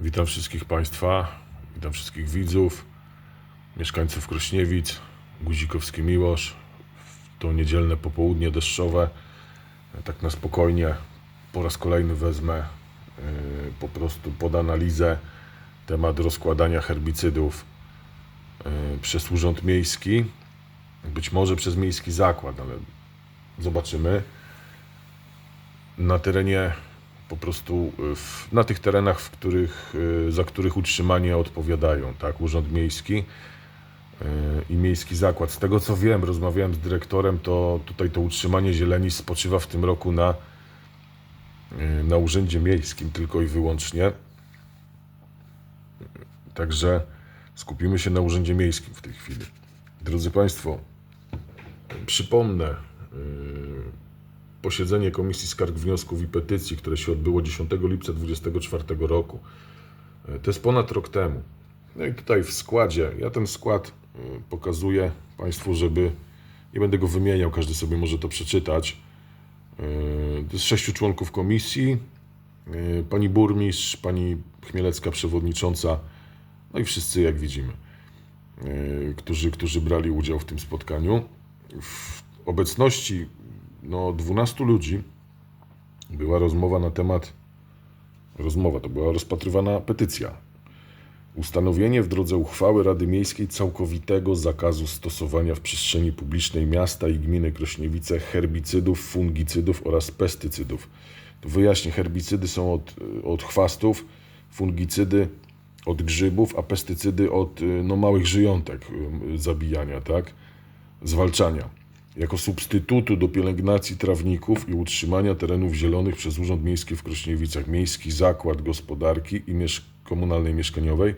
Witam wszystkich Państwa, witam wszystkich widzów, mieszkańców Krośniewic, Guzikowski Miłosz. W to niedzielne popołudnie deszczowe, tak na spokojnie, po raz kolejny wezmę yy, po prostu pod analizę temat rozkładania herbicydów yy, przez Urząd Miejski, być może przez Miejski Zakład, ale zobaczymy. Na terenie po prostu y, w, na tych terenach, w których, y, za których utrzymanie odpowiadają, tak, Urząd Miejski y, i Miejski Zakład. Z tego co wiem, rozmawiałem z dyrektorem, to tutaj to utrzymanie zieleni spoczywa w tym roku na, na Urzędzie Miejskim tylko i wyłącznie. Także skupimy się na Urzędzie Miejskim w tej chwili. Drodzy Państwo, przypomnę, posiedzenie Komisji Skarg, Wniosków i Petycji, które się odbyło 10 lipca 2024 roku. E, To jest ponad rok temu. No i tutaj w składzie, ja ten skład pokazuję Państwu, żeby, nie będę go wymieniał, każdy sobie może to przeczytać. Y, To jest sześciu członków komisji, y, pani burmistrz, pani Chmielecka przewodnicząca, no i wszyscy jak widzimy, którzy, którzy brali udział w tym spotkaniu. W obecności no, 12 ludzi była rozmowa na temat, rozmowa to była rozpatrywana petycja. Ustanowienie w drodze uchwały Rady Miejskiej całkowitego zakazu stosowania w przestrzeni publicznej miasta i gminy Krośniewice herbicydów, fungicydów oraz pestycydów. Tu wyjaśnię, herbicydy są od, od chwastów, fungicydy od grzybów, a pestycydy od no, małych żyjątek y, zabijania, tak? Zwalczania jako substytutu do pielęgnacji trawników i utrzymania terenów zielonych przez Urząd Miejski w Krośniewicach, Miejski Zakład Gospodarki i Miesz- Komunalnej Mieszkaniowej,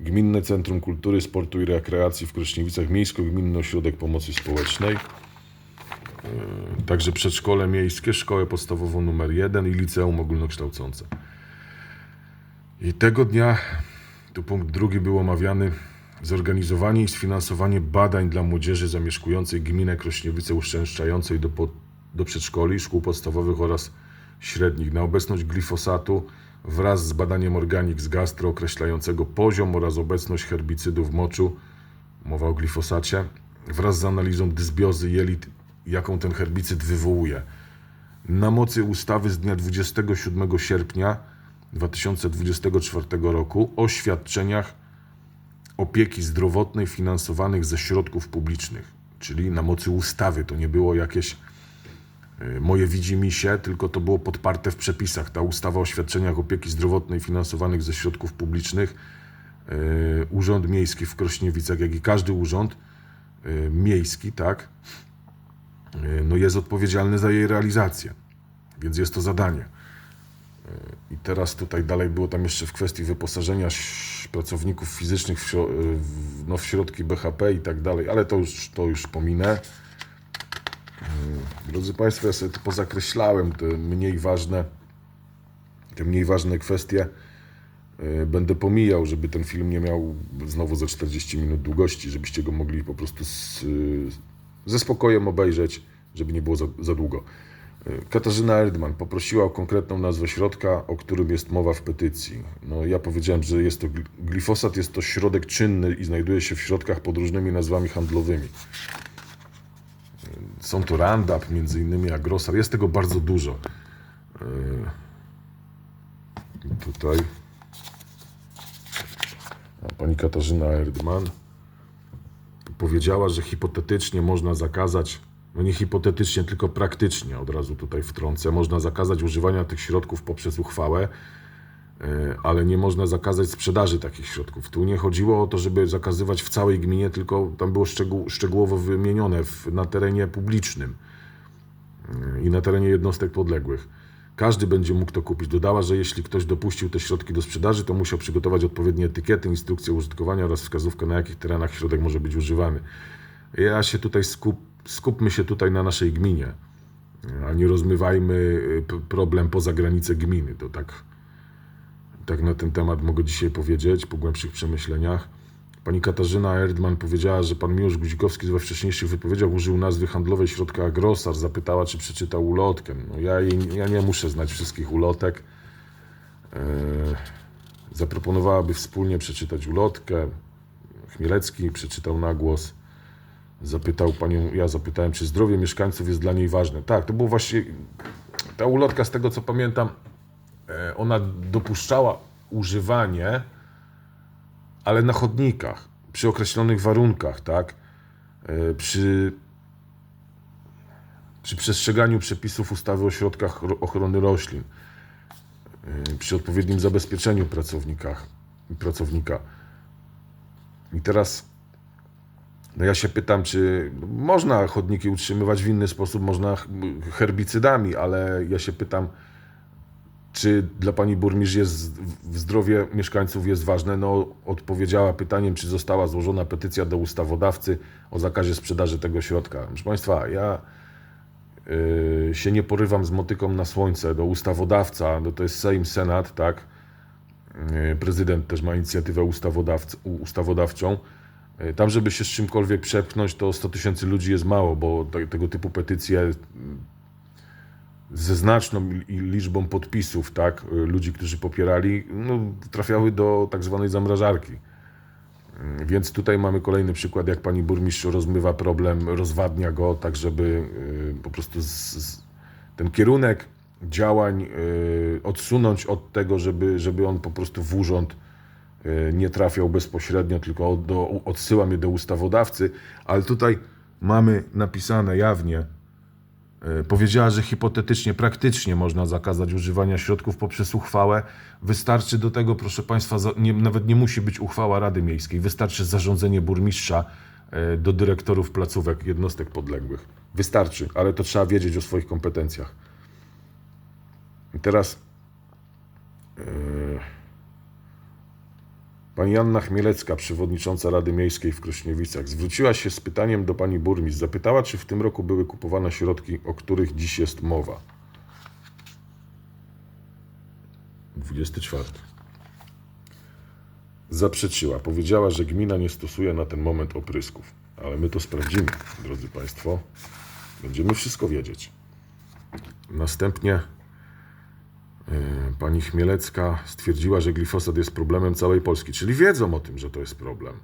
Gminne Centrum Kultury, Sportu i Rekreacji w Krośniewicach, Miejsko-Gminny Ośrodek Pomocy Społecznej, yy, także przedszkole miejskie, szkołę podstawową numer 1 i liceum ogólnokształcące. I tego dnia, tu punkt drugi był omawiany, zorganizowanie i sfinansowanie badań dla młodzieży zamieszkującej gminę Krośniewice uszczęszczającej do, do przedszkoli, szkół podstawowych oraz średnich na obecność glifosatu wraz z badaniem organik z gastro określającego poziom oraz obecność herbicydu w moczu, mowa o glifosacie, wraz z analizą dysbiozy jelit, jaką ten herbicyd wywołuje. Na mocy ustawy z dnia 27 sierpnia 2024 roku o świadczeniach opieki zdrowotnej finansowanych ze środków publicznych, czyli na mocy ustawy. To nie było jakieś y, moje widzimisię, tylko to było podparte w przepisach. Ta ustawa o świadczeniach opieki zdrowotnej finansowanych ze środków publicznych, y, Urząd Miejski w Krośniewicach, jak i każdy urząd y, miejski, tak, no jest odpowiedzialny za jej realizację. Więc jest to zadanie. Teraz tutaj dalej było tam jeszcze w kwestii wyposażenia pracowników fizycznych w, no, w środki BHP i tak dalej, ale to już, to już pominę. Mm, Drodzy Państwo, ja sobie to pozakreślałem, te mniej ważne, te mniej ważne kwestie y, będę pomijał, żeby ten film nie miał znowu za 40 minut długości, żebyście go mogli po prostu z, y, ze spokojem obejrzeć, żeby nie było za, za długo. Katarzyna Erdman poprosiła o konkretną nazwę środka, o którym jest mowa w petycji. No, ja powiedziałem, że jest to gl- glifosat, jest to środek czynny i znajduje się w środkach pod różnymi nazwami handlowymi. Są to Roundup, między innymi Agrosar. Jest tego bardzo dużo. Y, Tutaj pani Katarzyna Erdman powiedziała, że hipotetycznie można zakazać, no nie hipotetycznie, tylko praktycznie, od razu tutaj wtrącę, można zakazać używania tych środków poprzez uchwałę, e, ale nie można zakazać sprzedaży takich środków. Tu nie chodziło o to, żeby zakazywać w całej gminie, tylko tam było szczegół, szczegółowo wymienione w, na terenie publicznym e, i na terenie jednostek podległych. Każdy będzie mógł to kupić. Dodała, że jeśli ktoś dopuścił te środki do sprzedaży, to musiał przygotować odpowiednie etykiety, instrukcje użytkowania oraz wskazówkę, na jakich terenach środek może być używany. Ja się tutaj skup, skupmy się tutaj na naszej gminie, a nie rozmywajmy y, problem poza granice gminy. To tak, tak na ten temat mogę dzisiaj powiedzieć po głębszych przemyśleniach. Pani Katarzyna Erdman powiedziała, że pan Miłosz Guzikowski we wcześniejszych wypowiedziach użył nazwy handlowej środka Agrosar. Zapytała, czy przeczytał ulotkę. No ja, jej, ja nie muszę znać wszystkich ulotek. Eee, Zaproponowała, by wspólnie przeczytać ulotkę. Chmielecki przeczytał na głos. Zapytał panią, ja zapytałem, czy zdrowie mieszkańców jest dla niej ważne. Tak, to było właśnie ta ulotka, z tego co pamiętam, e, ona dopuszczała używanie, ale na chodnikach, przy określonych warunkach, tak? E, Przy, przy przestrzeganiu przepisów ustawy o środkach ro- ochrony roślin, e, przy odpowiednim zabezpieczeniu pracownikach, pracownika. I teraz no ja się pytam, czy można chodniki utrzymywać w inny sposób, można herbicydami, ale ja się pytam, czy dla pani burmistrz jest zdrowie mieszkańców jest ważne? No, odpowiedziała pytaniem, czy została złożona petycja do ustawodawcy o zakazie sprzedaży tego środka. Proszę państwa, ja yy, się nie porywam z motyką na słońce do ustawodawca, no to jest Sejm, Senat, tak? Yy, Prezydent też ma inicjatywę ustawodawc- ustawodawczą. Yy, Tam, żeby się z czymkolwiek przepchnąć, to 100 tysięcy ludzi jest mało, bo te, tego typu petycje ze znaczną liczbą podpisów, tak, y, ludzi, którzy popierali, no, trafiały do tak zwanej zamrażarki. Y, Więc tutaj mamy kolejny przykład, jak pani burmistrz rozmywa problem, rozwadnia go, tak żeby y, po prostu z, z, ten kierunek działań odsunąć od tego, żeby, żeby on po prostu w urząd nie trafiał bezpośrednio, tylko do, odsyła mnie do ustawodawcy, ale tutaj mamy napisane jawnie, E, Powiedziała, że hipotetycznie, praktycznie można zakazać używania środków poprzez uchwałę. Wystarczy do tego, proszę Państwa, nie, nawet nie musi być uchwała Rady Miejskiej. Wystarczy zarządzenie burmistrza e, do dyrektorów placówek jednostek podległych. Wystarczy, ale to trzeba wiedzieć o swoich kompetencjach. I teraz e, Pani Anna Chmielecka, przewodnicząca Rady Miejskiej w Krośniewicach, zwróciła się z pytaniem do pani burmistrz. Zapytała, czy w tym roku były kupowane środki, o których dziś jest mowa. 24. Zaprzeczyła. Powiedziała, że gmina nie stosuje na ten moment oprysków. Ale my to sprawdzimy, drodzy Państwo. Będziemy wszystko wiedzieć. Następnie Pani Chmielecka stwierdziła, że glifosat jest problemem całej Polski, czyli wiedzą o tym, że to jest problem.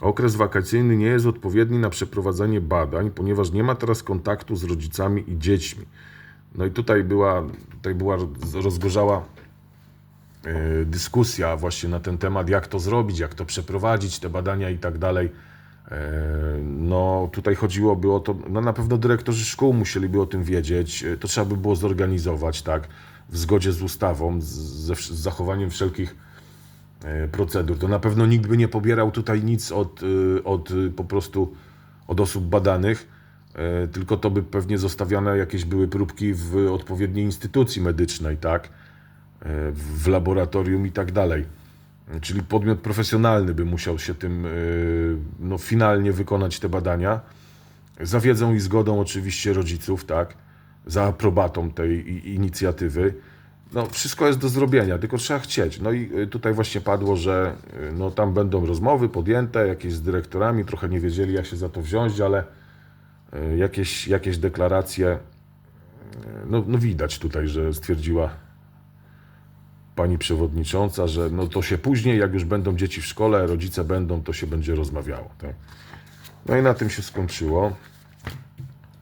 Okres wakacyjny nie jest odpowiedni na przeprowadzenie badań, ponieważ nie ma teraz kontaktu z rodzicami i dziećmi. No i tutaj była, tutaj była rozgorzała e, dyskusja właśnie na ten temat, jak to zrobić, jak to przeprowadzić, te badania i tak dalej. E, No, tutaj chodziłoby o to, no na pewno dyrektorzy szkół musieliby o tym wiedzieć, e, to trzeba by było zorganizować, tak, w zgodzie z ustawą, z, z zachowaniem wszelkich e, procedur. To na pewno nikt by nie pobierał tutaj nic od, y, od y, po prostu od osób badanych, e, tylko to by pewnie zostawiane jakieś były próbki w odpowiedniej instytucji medycznej, tak, e, w laboratorium i tak dalej. Czyli podmiot profesjonalny by musiał się tym no, finalnie wykonać te badania. Za wiedzą i zgodą oczywiście rodziców, tak? Za aprobatą tej inicjatywy. No, wszystko jest do zrobienia, tylko trzeba chcieć. No i y, tutaj właśnie padło, że y, no, tam będą rozmowy podjęte, jakieś z dyrektorami, trochę nie wiedzieli, jak się za to wziąć, ale y, jakieś, jakieś deklaracje, no, no widać tutaj, że stwierdziła pani przewodnicząca, że no to się później, jak już będą dzieci w szkole, rodzice będą, to się będzie rozmawiało. Tak? No i na tym się skończyło.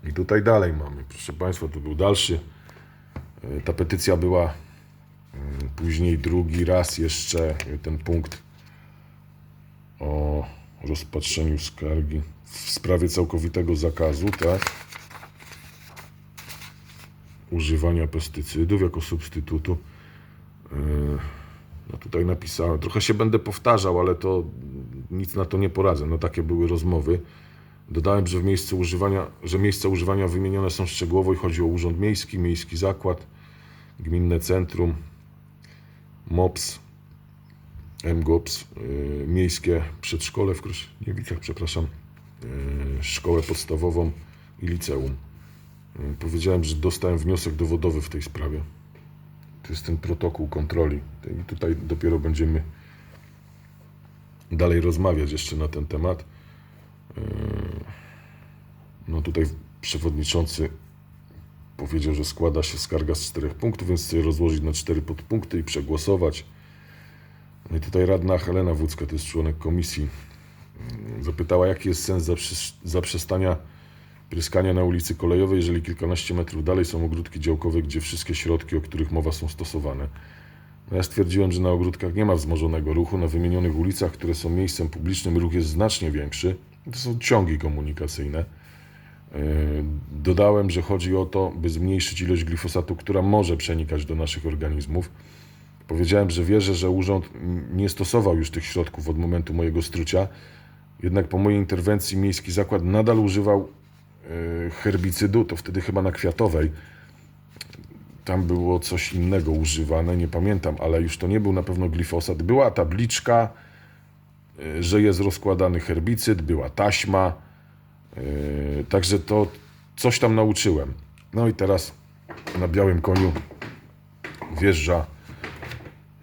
I tutaj dalej mamy, proszę Państwa, tu był dalszy. E, Ta petycja była mm, później drugi raz jeszcze e, ten punkt o rozpatrzeniu skargi w sprawie całkowitego zakazu, tak? Używania pestycydów jako substytutu. No tutaj napisałem, trochę się będę powtarzał, ale to nic na to nie poradzę. No takie były rozmowy. Dodałem, że w miejscu używania, że miejsca używania wymienione są szczegółowo i chodzi o Urząd Miejski, Miejski Zakład, Gminne Centrum, MOPS, MGOPS, yy, Miejskie Przedszkole w Krośniewicach, przepraszam, yy, Szkołę Podstawową i Liceum. Yy, powiedziałem, że dostałem wniosek dowodowy w tej sprawie. To jest ten protokół kontroli. I tutaj dopiero będziemy dalej rozmawiać jeszcze na ten temat. No tutaj przewodniczący powiedział, że składa się skarga z czterech punktów, więc chcę je rozłożyć na cztery podpunkty i przegłosować. No i tutaj radna Helena Wódzka, to jest członek komisji, mm, zapytała, jaki jest sens zaprze- zaprzestania pryskania na ulicy Kolejowej, jeżeli kilkanaście metrów dalej są ogródki działkowe, gdzie wszystkie środki, o których mowa są stosowane. No ja stwierdziłem, że na ogródkach nie ma wzmożonego ruchu. Na wymienionych ulicach, które są miejscem publicznym, ruch jest znacznie większy. To są ciągi komunikacyjne. Yy, Dodałem, że chodzi o to, by zmniejszyć ilość glifosatu, która może przenikać do naszych organizmów. Powiedziałem, że wierzę, że urząd nie stosował już tych środków od momentu mojego strucia, jednak po mojej interwencji miejski zakład nadal używał yy, herbicydu, to wtedy chyba na Kwiatowej. Tam było coś innego używane, nie pamiętam, ale już to nie był na pewno glifosat. Była tabliczka, że jest rozkładany herbicyd, była taśma, yy, także to coś tam nauczyłem. No i teraz na białym koniu wjeżdża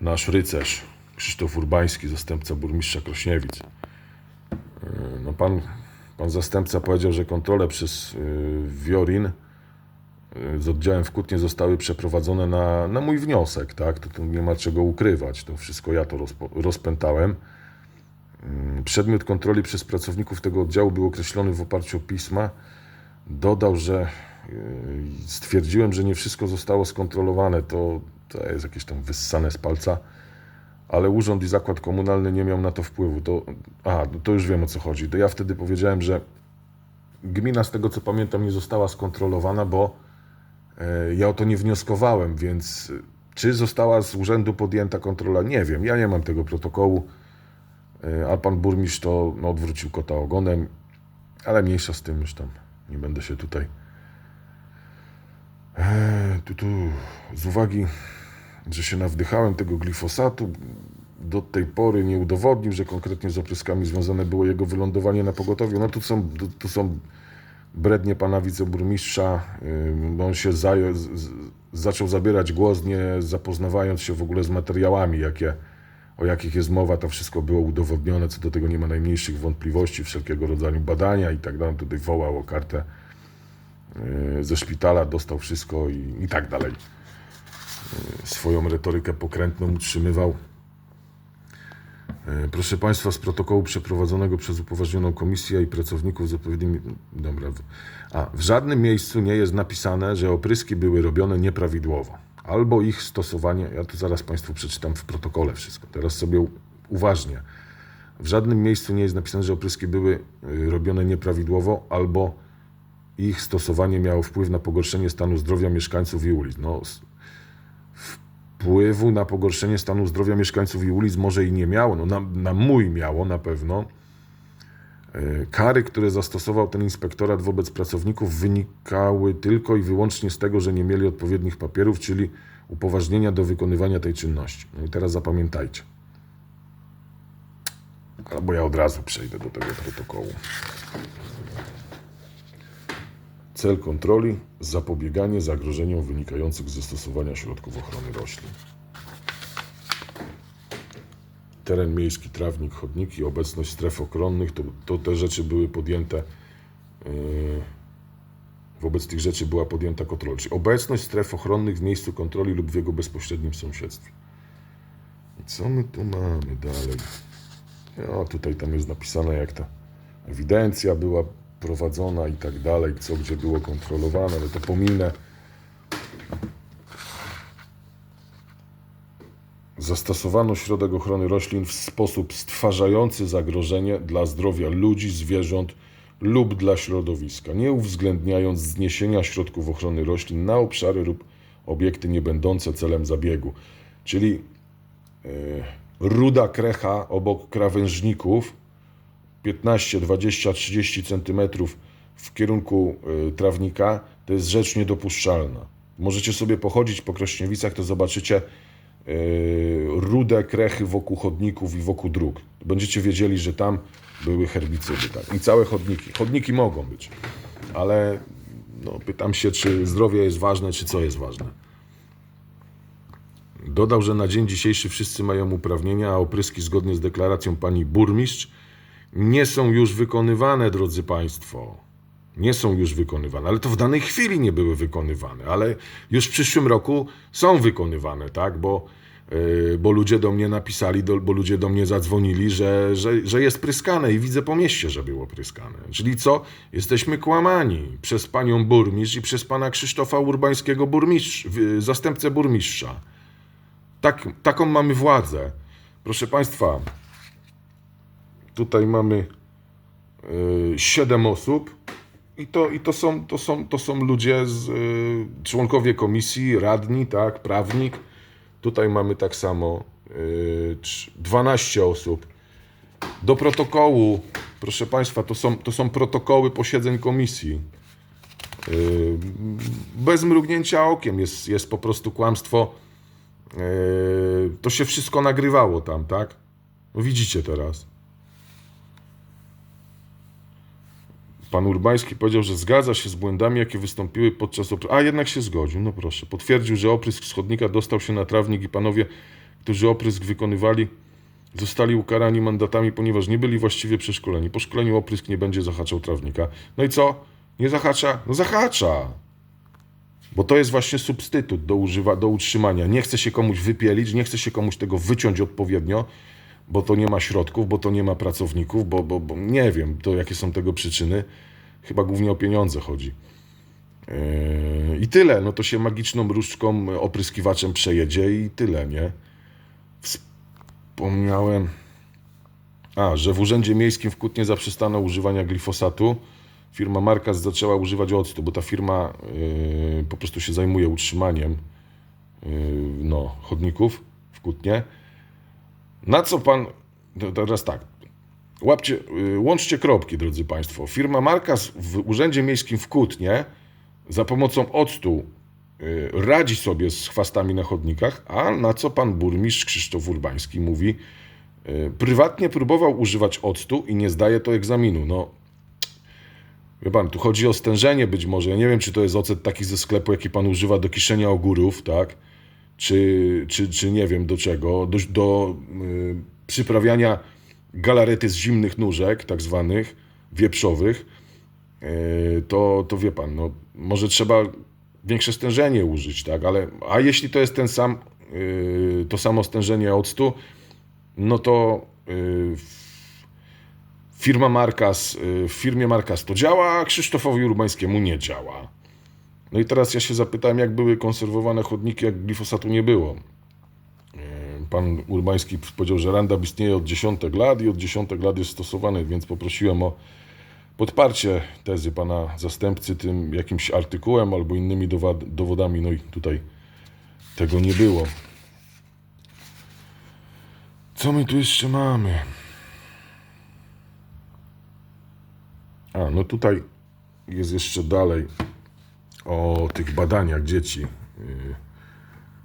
nasz rycerz Krzysztof Urbański, zastępca burmistrza Krośniewic. Yy, No pan, pan zastępca powiedział, że kontrole przez Wiorin z oddziałem w Kutnie zostały przeprowadzone na, na mój wniosek, tak? To, to nie ma czego ukrywać, to wszystko ja to rozpo, rozpętałem. Yy, Przedmiot kontroli przez pracowników tego oddziału był określony w oparciu o pisma. Dodał, że yy, stwierdziłem, że nie wszystko zostało skontrolowane. To, to jest jakieś tam wyssane z palca, ale urząd i zakład komunalny nie miał na to wpływu. To, a, no to już wiem o co chodzi. To ja wtedy powiedziałem, że gmina, z tego co pamiętam, nie została skontrolowana, bo e, ja o to nie wnioskowałem, więc e, czy została z urzędu podjęta kontrola, nie wiem. Ja nie mam tego protokołu, a pan burmistrz to no, odwrócił kota ogonem, ale mniejsza z tym już tam. Nie będę się tutaj. Eee, tu, tu, z uwagi, że się nawdychałem tego glifosatu, do tej pory nie udowodnił, że konkretnie z opryskami związane było jego wylądowanie na pogotowiu. No tu są, tu, są brednie pana wiceburmistrza, yy, on się z, zaczął zabierać głos, nie zapoznawając się w ogóle z materiałami, jakie, o jakich jest mowa. To wszystko było udowodnione, co do tego nie ma najmniejszych wątpliwości, wszelkiego rodzaju badania i tak dalej. Tutaj wołał o kartę yy, ze szpitala, dostał wszystko i, i tak dalej. Yy, Swoją retorykę pokrętną utrzymywał. E, Proszę Państwa, z protokołu przeprowadzonego przez upoważnioną komisję i pracowników z odpowiednimi. Dobra. A w żadnym miejscu nie jest napisane, że opryski były robione nieprawidłowo. Albo ich stosowanie. Ja to zaraz Państwu przeczytam w protokole wszystko. Teraz sobie uważnie. W żadnym miejscu nie jest napisane, że opryski były y, robione nieprawidłowo, albo ich stosowanie miało wpływ na pogorszenie stanu zdrowia mieszkańców i ulic. No, wpływu na pogorszenie stanu zdrowia mieszkańców i ulic może i nie miało, no na, na mój miało na pewno. E, Kary, które zastosował ten inspektorat wobec pracowników wynikały tylko i wyłącznie z tego, że nie mieli odpowiednich papierów, czyli upoważnienia do wykonywania tej czynności. No i teraz zapamiętajcie. Albo ja od razu przejdę do tego protokołu. Cel kontroli zapobieganie zagrożeniom wynikających ze stosowania środków ochrony roślin. Teren miejski, trawnik, chodniki, obecność stref ochronnych, to, to te rzeczy były podjęte. Yy, wobec tych rzeczy była podjęta kontrola. Czyli obecność stref ochronnych w miejscu kontroli lub w jego bezpośrednim sąsiedztwie. Co my tu mamy dalej? No, tutaj tam jest napisane, jak ta ewidencja była prowadzona i tak dalej, co gdzie było kontrolowane, ale to pominę. Zastosowano środek ochrony roślin w sposób stwarzający zagrożenie dla zdrowia ludzi, zwierząt lub dla środowiska, nie uwzględniając zniesienia środków ochrony roślin na obszary lub obiekty niebędące celem zabiegu. Czyli e, ruda krecha obok krawężników 15, 20, 30 centymetrów w kierunku y, trawnika, to jest rzecz niedopuszczalna. Możecie sobie pochodzić po Krośniewicach, to zobaczycie rude krechy wokół chodników i wokół dróg. Będziecie wiedzieli, że tam były herbicydy. Tak. I całe chodniki. Chodniki mogą być, ale no, pytam się, czy zdrowie jest ważne, czy co jest ważne. Dodał, że na dzień dzisiejszy wszyscy mają uprawnienia, a opryski zgodnie z deklaracją pani burmistrz nie są już wykonywane, drodzy Państwo. Nie są już wykonywane, ale to w danej chwili nie były wykonywane, ale już w przyszłym roku są wykonywane, tak? Bo yy, bo ludzie do mnie napisali, bo ludzie do mnie zadzwonili, że, że, że jest pryskane i widzę po mieście, że było pryskane. Czyli co? Jesteśmy kłamani przez panią burmistrz i przez pana Krzysztofa Urbańskiego, burmistrz, zastępcę burmistrza. Tak, taką mamy władzę. Proszę Państwa, tutaj mamy y, siedem osób i to, i to, są, to, są, to są ludzie, z, y, członkowie komisji, radni, tak, prawnik. Tutaj mamy tak samo y, trz- 12 osób. Do protokołu, proszę Państwa, to są, to są protokoły posiedzeń komisji. Y, Bez mrugnięcia okiem jest, jest po prostu kłamstwo. Y, To się wszystko nagrywało tam, tak? No widzicie teraz. Pan Urbański powiedział, że zgadza się z błędami, jakie wystąpiły podczas opryski. A jednak się zgodził, no proszę. Potwierdził, że oprysk z chodnika dostał się na trawnik i panowie, którzy oprysk wykonywali, zostali ukarani mandatami, ponieważ nie byli właściwie przeszkoleni. Po szkoleniu oprysk nie będzie zahaczał trawnika. No i co? Nie zahacza? No zahacza. Bo to jest właśnie substytut do, używa, do utrzymania. Nie chce się komuś wypielić, nie chce się komuś tego wyciąć odpowiednio, bo to nie ma środków, bo to nie ma pracowników, bo, bo, bo nie wiem, to jakie są tego przyczyny. Chyba głównie o pieniądze chodzi. Yy, I tyle. No to się magiczną różdżką, e, opryskiwaczem przejedzie i tyle, nie? Wspomniałem. A, że w Urzędzie Miejskim w Kutnie zaprzestano używania glifosatu. Firma Markas zaczęła używać octu, bo ta firma yy, po prostu się zajmuje utrzymaniem yy, no, chodników w Kutnie. Na co pan. Teraz tak. Łapcie, yy, łączcie kropki, drodzy Państwo. Firma Markas w Urzędzie Miejskim w Kutnie za pomocą octu yy, radzi sobie z chwastami na chodnikach, a na co pan burmistrz Krzysztof Urbański mówi, yy, prywatnie próbował używać octu i nie zdaje to egzaminu. No, Wie pan, tu chodzi o stężenie być może. Ja nie wiem, czy to jest ocet taki ze sklepu, jaki pan używa do kiszenia ogórów, tak? Czy, czy, czy nie wiem do czego. Do, do y, przyprawiania galarety z zimnych nóżek, tak zwanych, wieprzowych. Y, to, to wie pan, no, może trzeba większe stężenie użyć, tak? Ale, a jeśli to jest ten sam, y, to samo stężenie octu, no to firma Markas, w firmie Markas to działa, a Krzysztofowi Urbańskiemu nie działa. No i teraz ja się zapytałem, jak były konserwowane chodniki, jak glifosatu nie było. Y, Pan Urbański powiedział, że Roundup istnieje od dziesiątek lat i od dziesiątek lat jest stosowany, więc poprosiłem o podparcie tezy pana zastępcy tym jakimś artykułem albo innymi dowodami. No i tutaj tego nie było. Co my tu jeszcze mamy? A, no tutaj jest jeszcze dalej o tych badaniach dzieci.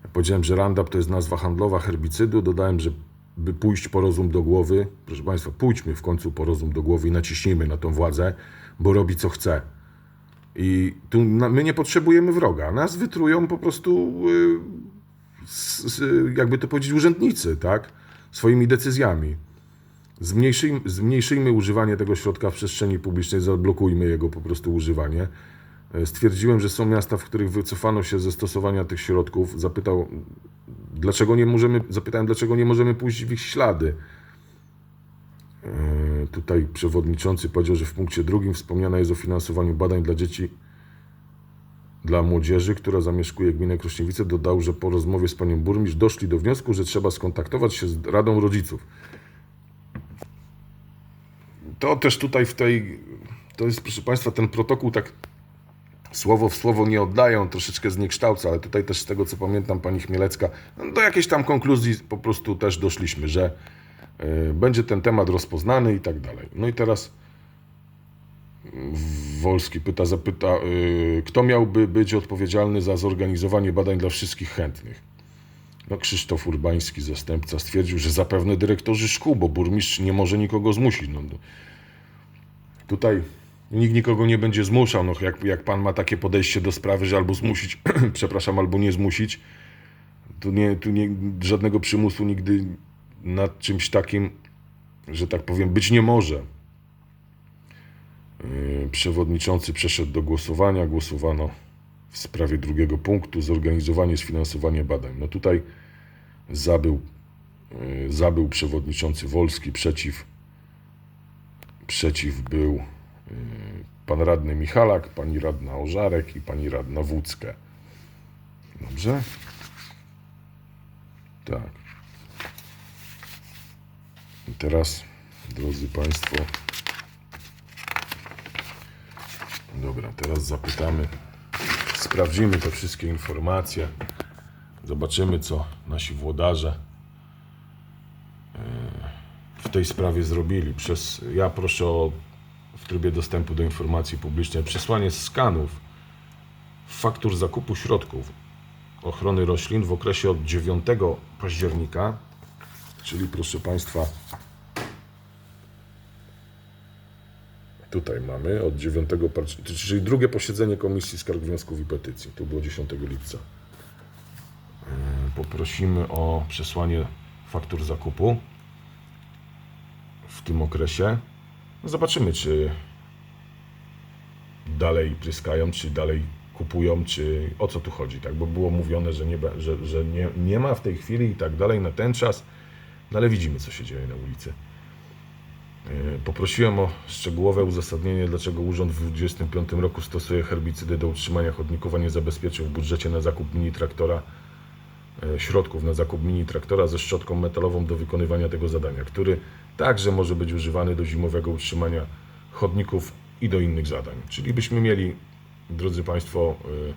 Ja powiedziałem, że Roundup to jest nazwa handlowa herbicydu. Dodałem, że by pójść po rozum do głowy, proszę Państwa, pójdźmy w końcu po rozum do głowy i naciśnijmy na tą władzę, bo robi co chce. I tu my nie potrzebujemy wroga. Nas wytrują po prostu, s, jakby to powiedzieć, urzędnicy, tak? Swoimi decyzjami. Zmniejszyjmy, zmniejszyjmy używanie tego środka w przestrzeni publicznej, zablokujmy jego po prostu używanie. E, Stwierdziłem, że są miasta, w których wycofano się ze stosowania tych środków. Zapytał, dlaczego nie możemy, zapytałem, dlaczego nie możemy pójść w ich ślady. E, Tutaj przewodniczący powiedział, że w punkcie drugim wspomniane jest o finansowaniu badań dla dzieci, dla młodzieży, która zamieszkuje gminę Krośniewice. Dodał, że po rozmowie z panią burmistrz doszli do wniosku, że trzeba skontaktować się z Radą Rodziców. To też tutaj w tej, to jest proszę Państwa ten protokół tak słowo w słowo nie oddają, troszeczkę zniekształca, ale tutaj też z tego co pamiętam pani Chmielecka, no, do jakiejś tam konkluzji po prostu też doszliśmy, że y, będzie ten temat rozpoznany i tak dalej. No i teraz Wolski pyta, zapyta, y, kto miałby być odpowiedzialny za zorganizowanie badań dla wszystkich chętnych? No, Krzysztof Urbański, zastępca, stwierdził, że zapewne dyrektorzy szkół, bo burmistrz nie może nikogo zmusić. No, no. Tutaj nikt nikogo nie będzie zmuszał. No, jak, jak pan ma takie podejście do sprawy, że albo zmusić, przepraszam, albo nie zmusić, to nie, tu nie, żadnego przymusu nigdy nad czymś takim, że tak powiem, być nie może. Yy, Przewodniczący przeszedł do głosowania. Głosowano w sprawie drugiego punktu zorganizowanie, sfinansowanie badań. No tutaj Zabył, y, zabył przewodniczący Wolski, przeciw, przeciw był pan radny Michalak, pani radna Ożarek i pani radna Wódzkę. Dobrze? Tak. I teraz, drodzy Państwo, dobra, teraz zapytamy, sprawdzimy te wszystkie informacje, zobaczymy, co nasi włodarze e, w tej sprawie zrobili. Przez, ja proszę o trybie dostępu do informacji publicznej przesłanie skanów faktur zakupu środków ochrony roślin w okresie od 9 października, czyli proszę Państwa, tutaj mamy od 9 października, czyli drugie posiedzenie Komisji Skarg, Wniosków i Petycji, to było 10 lipca. Yy, Poprosimy o przesłanie faktur zakupu w tym okresie. Zobaczymy, czy dalej pryskają, czy dalej kupują, czy o co tu chodzi, tak? Bo było mówione, że, nie, że, że nie, nie ma w tej chwili i tak dalej na ten czas, no ale widzimy, co się dzieje na ulicy. Yy, Poprosiłem o szczegółowe uzasadnienie, dlaczego urząd w 2025 roku stosuje herbicydy do utrzymania chodników, a nie zabezpieczył w budżecie na zakup mini traktora e, środków na zakup mini traktora ze szczotką metalową do wykonywania tego zadania, który także może być używany do zimowego utrzymania chodników i do innych zadań. Czyli byśmy mieli, drodzy Państwo, y,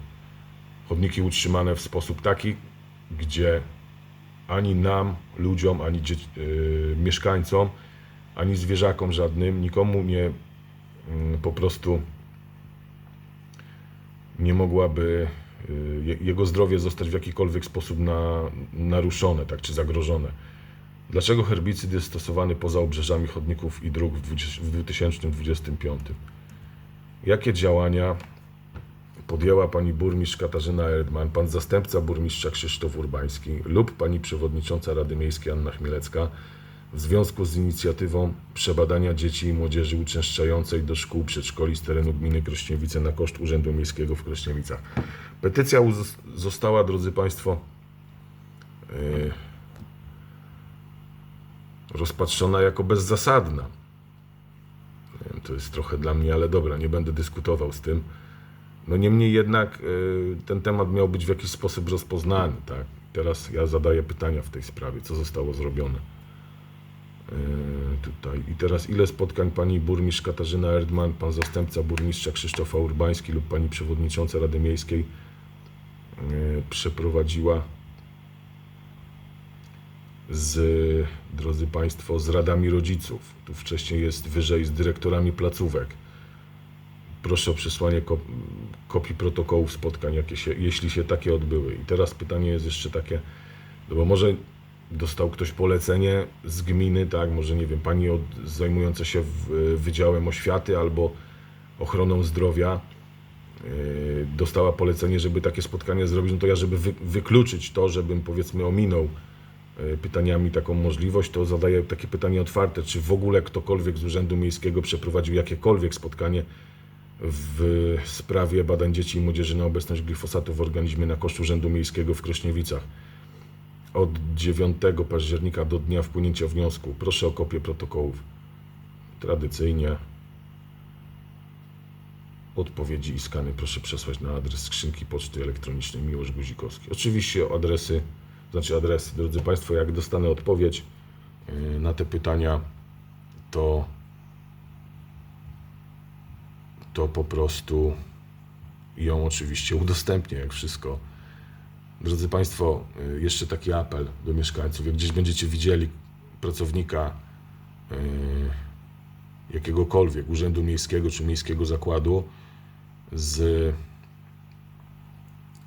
chodniki utrzymane w sposób taki, gdzie ani nam, ludziom, ani dzieci, y, mieszkańcom, ani zwierzakom żadnym, nikomu nie mm, po prostu nie mogłaby y, je- jego zdrowie zostać w jakikolwiek sposób na, naruszone, tak, czy zagrożone. Dlaczego herbicyd jest stosowany poza obrzeżami chodników i dróg w 20 w 2025? Jakie działania podjęła pani burmistrz Katarzyna Erdman, pan zastępca burmistrza Krzysztof Urbański lub pani przewodnicząca Rady Miejskiej Anna Chmielecka w związku z inicjatywą przebadania dzieci i młodzieży uczęszczającej do szkół przedszkoli z terenu gminy Krośniewice na koszt Urzędu Miejskiego w Krośniewicach. Petycja została, drodzy Państwo, yy, rozpatrzona jako bezzasadna. To jest trochę dla mnie, ale dobra, nie będę dyskutował z tym. No niemniej jednak y, ten temat miał być w jakiś sposób rozpoznany, tak? Teraz ja zadaję pytania w tej sprawie, co zostało zrobione. Y, tutaj. I teraz ile spotkań pani burmistrz Katarzyna Erdman, pan zastępca burmistrza Krzysztofa Urbański lub pani przewodnicząca Rady Miejskiej y, przeprowadziła z, drodzy Państwo, z radami rodziców. Tu wcześniej jest wyżej z dyrektorami placówek. Proszę o przesłanie kop- kopii protokołów spotkań, jakie się, jeśli się takie odbyły. I teraz pytanie jest jeszcze takie, no bo może dostał ktoś polecenie z gminy, tak, może nie wiem, pani od, zajmująca się Wydziałem Oświaty albo ochroną zdrowia yy, dostała polecenie, żeby takie spotkanie zrobić, no to ja, żeby wy, wykluczyć to, żebym powiedzmy ominął pytaniami taką możliwość, to zadaję takie pytanie otwarte, czy w ogóle ktokolwiek z Urzędu Miejskiego przeprowadził jakiekolwiek spotkanie w sprawie badań dzieci i młodzieży na obecność glifosatu w organizmie na koszt Urzędu Miejskiego w Krośniewicach od 9 października do dnia wpłynięcia wniosku. Proszę o kopię protokołów. Tradycyjnie odpowiedzi i skany proszę przesłać na adres skrzynki poczty elektronicznej Miłosz Guzikowski. Oczywiście adresy, znaczy adresy, drodzy Państwo, jak dostanę odpowiedź yy, na te pytania, to to po prostu ją oczywiście udostępnię, jak wszystko. Drodzy Państwo, y, jeszcze taki apel do mieszkańców. Jak gdzieś będziecie widzieli pracownika y, jakiegokolwiek urzędu miejskiego czy miejskiego zakładu z,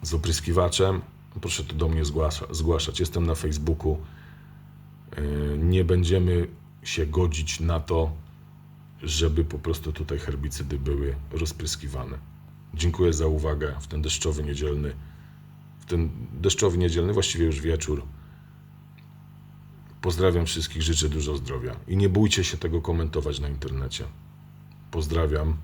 z opryskiwaczem, proszę to do mnie zgłasza, zgłaszać. Jestem na Facebooku. Y, Nie będziemy się godzić na to, żeby po prostu tutaj herbicydy były rozpryskiwane. Dziękuję za uwagę w ten deszczowy niedzielny, w ten deszczowy niedzielny, właściwie już wieczór. Pozdrawiam wszystkich, życzę dużo zdrowia i nie bójcie się tego komentować na internecie. Pozdrawiam.